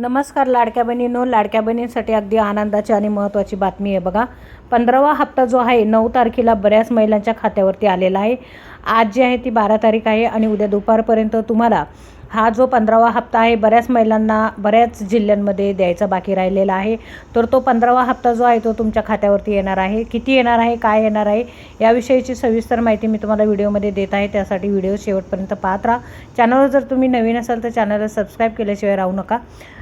नमस्कार लाडक्या बहिणीनो. लाडक्या बहिणींसाठी अगदी आनंदाची आणि महत्त्वाची बातमी आहे बघा. पंधरावा हप्ता जो आहे नऊ तारखेला बऱ्याच महिलांच्या खात्यावरती आलेला आहे. आज जी आहे ती बारा तारीख आहे आणि उद्या दुपारपर्यंत तुम्हाला हा जो पंधरावा हप्ता आहे बऱ्याच महिलांना बऱ्याच जिल्ह्यांमध्ये द्यायचा बाकी राहिलेला आहे. तर तो पंधरावा हप्ता जो आहे तो तुमच्या खात्यावरती येणार आहे. किती येणार आहे काय येणार आहे याविषयीची सविस्तर माहिती मी तुम्हाला व्हिडिओमध्ये देत आहे. त्यासाठी व्हिडिओ शेवटपर्यंत पाहत राहा. चॅनलवर जर तुम्ही नवीन असाल तर चॅनलला सबस्क्राईब केल्याशिवाय राहू नका.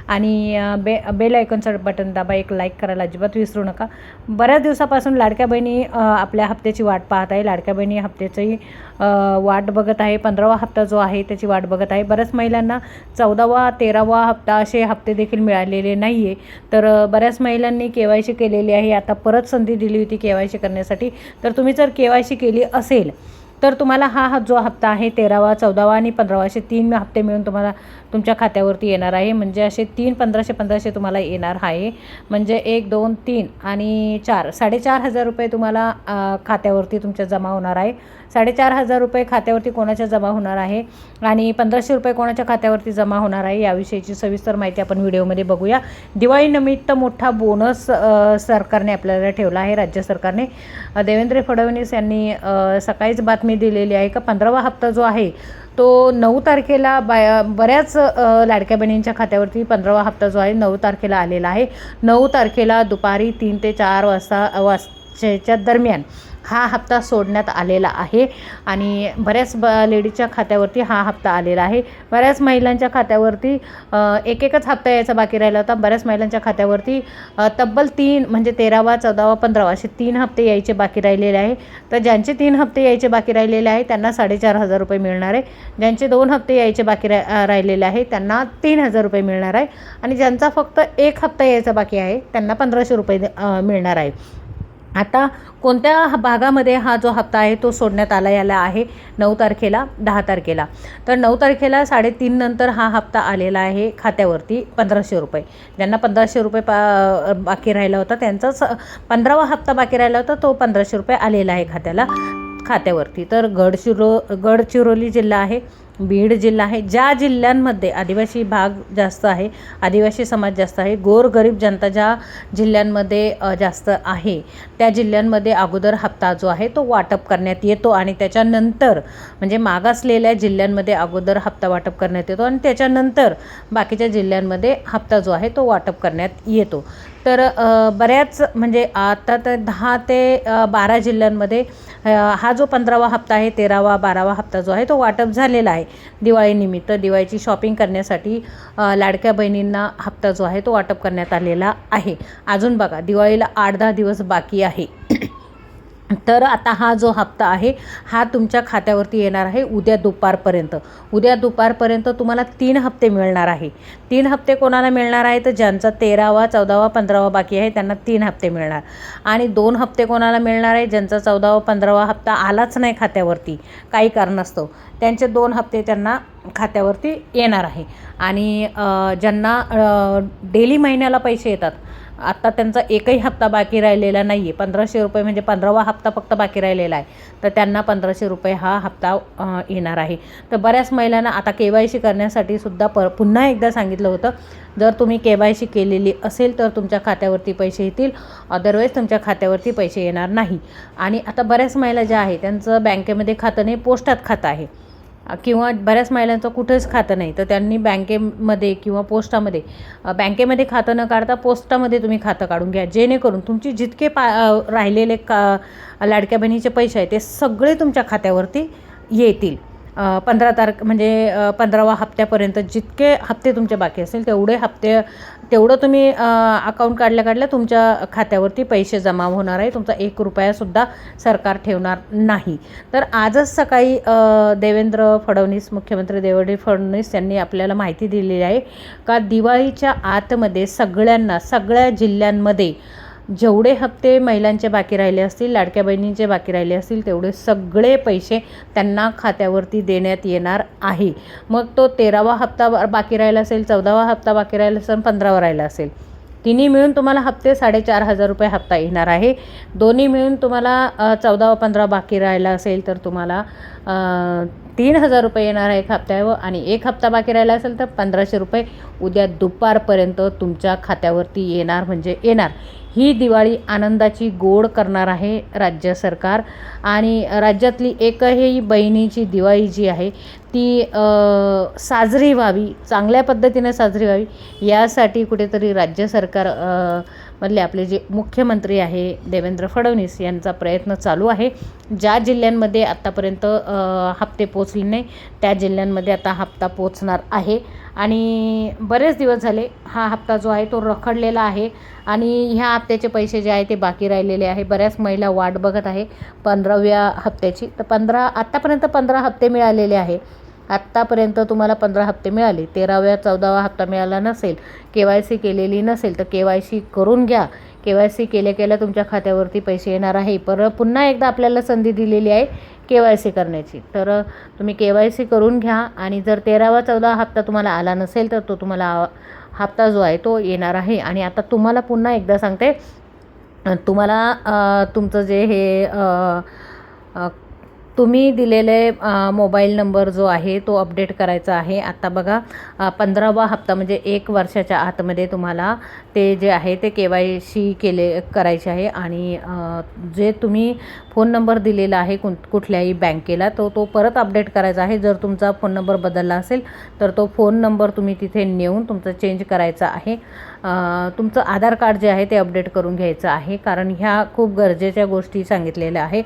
आणि बे बेल आयकॉनचं बटन दाबा एक लाईक करायला अजिबात विसरू नका. बऱ्याच दिवसापासून लाडक्या बहिणी आपल्या हप्त्याची वाट पाहत आहे. लाडक्या बहिणी हप्त्याची वाट बघत आहे. पंधरावा हप्ता जो आहे त्याची वाट बघत आहे. बऱ्याच महिलांना चौदावा तेरावा हप्ता असे हप्ते देखील मिळालेले नाही आहे तर बऱ्याच महिलांनी के वाय सी केलेली आहे. आता परत संधी दिली होती के वाय सी करण्यासाठी. तर तुम्ही जर के वाय सी केली असेल तर तुम्हाला हा हा जो हप्ता आहे तेरावा चौदावा आणि पंधरावा असे तीन हप्ते मिळून तुम्हाला तुमच्या खात्यावरती येणार आहे. म्हणजे असे तीन पंधराशे पंधराशे तुम्हाला येणार आहे. म्हणजे एक दोन तीन आणि चार. साडेचार हजार रुपये तुम्हाला खात्यावरती तुमच्या जमा होणार आहे. साडेचार हजार रुपये खात्यावरती कोणाच्या जमा होणार आहे आणि पंधराशे रुपये कोणाच्या खात्यावरती जमा होणार आहे याविषयीची सविस्तर माहिती आपण व्हिडिओमध्ये बघूया. दिवाळीनिमित्त मोठा बोनस सरकारने आपल्याला ठेवला आहे राज्य सरकारने. देवेंद्र फडणवीस यांनी सकाळीच बातमी दिलेली आहे का? पंधरावा हप्ता जो आहे तो नऊ तारखेला बाया बऱ्याच लाडक्या बहिणींच्या खात्यावरती पंधरावा हप्ता जो आहे नऊ तारखेला आलेला आहे. नऊ तारखेला दुपारी तीन ते चार वाजता वाजच्या दरम्यान. हा हप्ता सोडण्यात आलेला आहे. आणि बऱ्याच ब लेडीजच्या खात्यावरती हा हप्ता आलेला आहे. बऱ्याच महिलांच्या खात्यावरती एक एकच हप्ता यायचा बाकी राहिला होता. बऱ्याच महिलांच्या खात्यावरती तब्बल तीन म्हणजे तेरावा चौदावा पंधरावा असे तीन हप्ते यायचे बाकी राहिलेले आहे. तर ज्यांचे तीन हप्ते यायचे बाकी राहिलेले आहे त्यांना साडेचार हजार रुपये मिळणार आहे. ज्यांचे दोन हप्ते यायचे बाकी रा राहिलेले आहे त्यांना तीन हजार रुपये मिळणार आहे. आणि ज्यांचा फक्त एक हप्ता यायचा बाकी आहे त्यांना पंधराशे रुपये मिळणार आहे. आता कोणत्या भागामध्ये हा जो हप्ता आहे तो सोडण्यात आला याला आहे? नऊ तारखेला दहा तारखेला. तर नऊ तारखेला साडेतीन नंतर हा हप्ता आलेला आहे खात्यावरती पंधराशे रुपये. ज्यांना पंधराशे रुपये पा बाकी राहिला होता त्यांचाच पंधरावा हप्ता बाकी राहिला होता तो पंधराशे रुपये आलेला आहे खात्याला खात्यावरती. तर गडचिरो गडचिरोली जिल्हा आहे बीड जिल्हा आहे. ज्या जिल्ह्यांमध्ये आदिवासी भाग जास्त आहे आदिवासी समाज जास्त आहे गोरगरीब जनता ज्या जिल्ह्यांमध्ये जास्त आहे त्या जिल्ह्यांमध्ये अगोदर हप्ता जो आहे तो वाटप करण्यात येतो आणि त्याच्यानंतर म्हणजे मागासलेल्या जिल्ह्यांमध्ये अगोदर हप्ता वाटप करण्यात येतो आणि त्याच्यानंतर बाकीच्या जिल्ह्यांमध्ये हप्ता जो आहे तो वाटप करण्यात येतो. तर बऱ्याच म्हणजे आता तर दहा ते बारा जिल्ह्यांमध्ये हा जो पंधरावा हप्ता आहे तेरावा बारावा हप्ता जो आहे तो वाटप झालेला आहे. दिवाळीनिमित्त दिवाळीची शॉपिंग करण्यासाठी लाडक्या बहिणींना हप्ता जो आहे तो वाटप करण्यात आलेला आहे. अजून बघा दिवाळीला आठ दहा दिवस बाकी आहे. तर आता हा जो हप्ता आहे हा तुमच्या खात्यावरती येणार आहे उद्या दुपारपर्यंत. उद्या दुपारपर्यंत तुम्हाला तीन हप्ते मिळणार आहे. तीन हप्ते कोणाला मिळणार आहे तर ज्यांचा तेरावा चौदावा पंधरावा बाकी आहे त्यांना तीन हप्ते मिळणार. आणि दोन हप्ते कोणाला मिळणार आहे? ज्यांचा चौदावा पंधरावा हप्ता आलाच नाही खात्यावरती काही कारणास्तव त्यांचे दोन हप्ते त्यांना खात्यावरती येणार आहे. आणि ज्यांना डेली महिन्याला पैसे येतात आत्ता त्यांचा एकही हप्ता बाकी राहिलेला नाही आहे पंधराशे रुपये म्हणजे पंधरावा हप्ता फक्त बाकी राहिलेला आहे. तर त्यांना पंधराशे रुपये हा हप्ता येणार आहे. तर बऱ्याच महिलांना आता के वाय सी करण्यासाठी सुद्धा प पुन्हा एकदा सांगितलं होतं जर तुम्ही के वाय सी केलेली असेल तर तुमच्या खात्यावरती पैसे येतील अदरवाईज तुमच्या खात्यावरती पैसे येणार नाही. आणि आता बऱ्याच महिला ज्या आहे त्यांचं बँकेमध्ये खातं नाही पोस्टात खातं आहे. किंवा बऱ्याच महिलांचं कुठेच खातं नाही. तर त्यांनी बँकेमध्ये किंवा पोस्टामध्ये बँकेमध्ये खातं न काढता पोस्टामध्ये तुम्ही खातं काढून घ्या. जेणेकरून तुमची जितके पा राहिलेले का लाडक्या बहिणीचे पैसे आहेत ते सगळे तुमच्या खात्यावरती येतील. पंधरा तारख म्हणजे पंधरावा हप्त्यापर्यंत जितके हप्ते तुमचे बाकी असेल तेवढे हप्ते तेवढं तुम्ही अकाऊंट काढल्या काढल्या तुमच्या खात्यावरती पैसे जमा होणार आहे. तुमचा एक रुपयासुद्धा सरकार ठेवणार नाही. तर आजच सकाळी देवेंद्र फडणवीस मुख्यमंत्री देवेंद्र फडणवीस यांनी आपल्याला माहिती दिलेली आहे का दिवाळीच्या आतमध्ये सगळ्यांना सगळ्या जिल्ह्यांमध्ये जेवढे हप्ते महिलांचे बाकी राहिले असतील लाडक्या बहिणींचे बाकी राहिले असतील तेवढे सगळे पैसे त्यांना खात्यावरती देण्यात येणार आहे. मग तो तेरावा हप्ता बाकी राहिला असेल चौदावा हप्ता बाकी राहिला असेल पंधरावा राहिला असेल. तिन्ही मिळून तुम्हाला हप्ते साडेचार हजार रुपये हप्ता येणार आहे. दोन्ही मिळून तुम्हाला चौदा व पंधरा बाकी राहिला असेल तर तुम्हाला तीन हजार रुपये येणार आहे एक हप्त्यावर आणि एक हप्ता बाकी राहिला असेल तर पंधराशे रुपये उद्या दुपारपर्यंत तुमच्या खात्यावरती येणार म्हणजे येणार. ही दिवाळी आनंदाची गोड करणार आहे राज्य सरकार. आणि राज्यातली एकही बहिणीची दिवाळी जी आहे ती साजरी व्हावी चांगल्या पद्धतीने साजरी व्हावी यासाठी कुठेतरी राज्य सरकार मधले आपले जे मुख्यमंत्री आहे देवेंद्र फडणवीस यांचा प्रयत्न चालू आहे. ज्या जिल्ह्यांमध्ये आत्तापर्यंत हप्ते पोचले नाही त्या जिल्ह्यांमध्ये आता हप्ता पोचणार आहे. आणि बरेच दिवस झाले हा हप्ता जो आहे तो रखडलेला आहे आणि ह्या हप्त्याचे पैसे जे आहे ते बाकी राहिलेले आहे. बऱ्याच महिला वाट बघत आहे पंधराव्या हप्त्याची. तर पंधरा आत्तापर्यंत पंधरा हप्ते मिळालेले आहे. आत्तापर्यंत तुम्हाला पंधरा हप्ते मिळाले. तेराव्या चौदावा हप्ता मिळाला नसेल के वाय सी केलेली नसेल तर के वाय सी करून घ्या. के वाय सी केल्या केल्या तुमच्या खात्यावरती पैसे येणार आहे. पर पुन्हा एकदा आपल्याला संधी दिलेली आहे के वाय सी करण्याची. तर तुम्ही के वाय सी करून घ्या आणि जर तेरावा चौदा हप्ता तुम्हाला आला नसेल तर तो तुम्हाला हप्ता जो आहे तो येणार आहे. आणि आता तुम्हाला पुन्हा एकदा सांगते तुम्हाला तुमचं जे हे तुम्ही दिलेले मोबाईल नंबर जो आहे तो अपडेट करायचा आहे. आत्ता बघा पंधरावा हप्ता म्हणजे एक वर्षाच्या आतमध्ये तुम्हाला ते जे आहे ते के वाय सी केले करायचे आहे. आणि जे तुम्ही फोन नंबर दिलेला आहे कुण कुठल्याही बँकेला तो तो परत अपडेट करायचा आहे. जर तुमचा फोन नंबर बदलला असेल तर तो फोन नंबर तुम्ही तिथे नेऊन तुमचा चेंज करायचा आहे. तुमचं आधार कार्ड जे आहे ते अपडेट करून घ्यायचं आहे. कारण ह्या खूप गरजेच्या गोष्टी सांगितलेल्या आहे.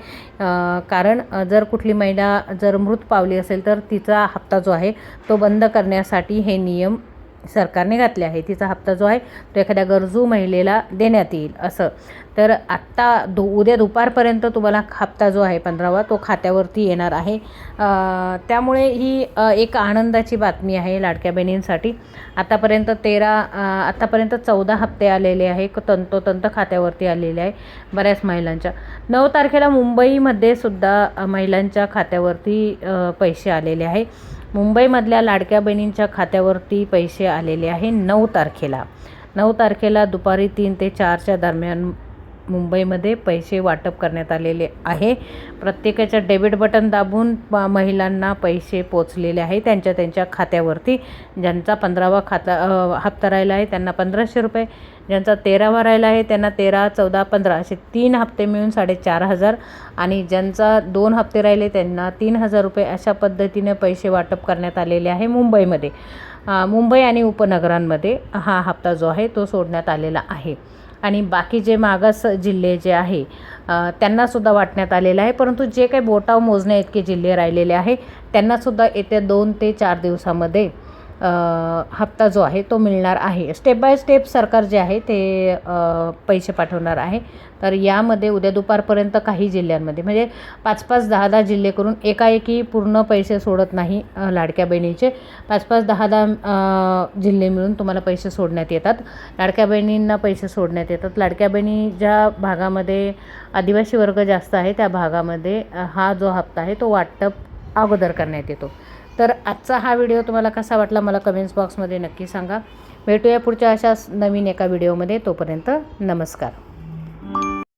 कारण जर कुठली महिला जर मृत पावली असेल तर तिचा हप्ता जो आहे तो बंद करण्यासाठी हे नियम सरकारने घातले आहे. तिचा हप्ता जो आहे तो एखाद्या गरजू महिलेला देण्यात येईल असं. तर आत्ता दु उद्या दुपारपर्यंत तुम्हाला हप्ता जो आहे पंधरावा तो खात्यावरती येणार आहे. त्यामुळे ही एक आनंदाची बातमी आहे लाडक्या बहिणींसाठी. आतापर्यंत तेरा आत्तापर्यंत आतापर्यंत चौदा हप्ते आलेले आहे तंतोतंत खात्यावरती आलेले आहे बऱ्याच महिलांच्या. नऊ तारखेला मुंबईमध्ये सुद्धा महिलांच्या खात्यावरती पैसे आलेले आहे. मुंबईमधल्या लाडक्या बहिणींच्या खात्यावरती पैसे आलेले आहे नऊ तारखेला. नऊ तारखेला दुपारी तीन ते चारच्या दरम्यान मुंबईमध्ये पैसे वाटप करण्यात आलेले आहे. प्रत्येकाच्या डेबिट बटन दाबून महिलांना पैसे पोचलेले आहे. त्यांच्या त्यांच्या खात्यावरती ज्यांचा पंधरावा खाता हप्ता राहिला आहे त्यांना पंधराशे रुपये. ज्यांचा तेरावा राहिला आहे त्यांना तेरा चौदा पंधरा असे तीन हप्ते मिळून साडेचार हजार. आणि ज्यांचा दोन हप्ते राहिले त्यांना तीन हजार रुपये अशा पद्धतीने पैसे वाटप करण्यात आलेले आहे मुंबईमध्ये. मुंबई आणि उपनगरांमध्ये हा हप्ता जो आहे तो सोडण्यात आलेला आहे. आणि बाकी जे मागास जिल्हे जे आहे त्यांनासुद्धा वाटण्यात आलेलं आहे. परंतु जे काही बोटाव मोजण्या इतके जिल्हे राहिलेले आहे त्यांनासुद्धा येत्या दोन ते चार दिवसामध्ये हप्ता जो आहे तो मिळणार आहे. स्टेप बाय स्टेप सरकार जे आहे ते पैसे पाठवणार आहे. तर यामध्ये उद्या दुपारपर्यंत काही जिल्ह्यांमध्ये म्हणजे पाच पाच दहा दहा जिल्हे करून एकाएकी पूर्ण पैसे सोडत नाही लाडक्या बहिणीचे. पाच पाच दहा दहा जिल्हे मिळून तुम्हाला पैसे सोडण्यात येतात. लाडक्या बहिणींना पैसे सोडण्यात येतात. लाडक्या बहिणी ज्या भागामध्ये आदिवासी वर्ग जास्त आहे त्या भागामध्ये हा जो हप्ता आहे तो वाटप अगोदर करण्यात येतो. तर आजचा हा व्हिडिओ तुम्हाला कसा वाटला मला कमेंट्स बॉक्समध्ये नक्की सांगा. भेटूया पुढच्या अशाच नवीन एका व्हिडिओमध्ये. तोपर्यंत नमस्कार.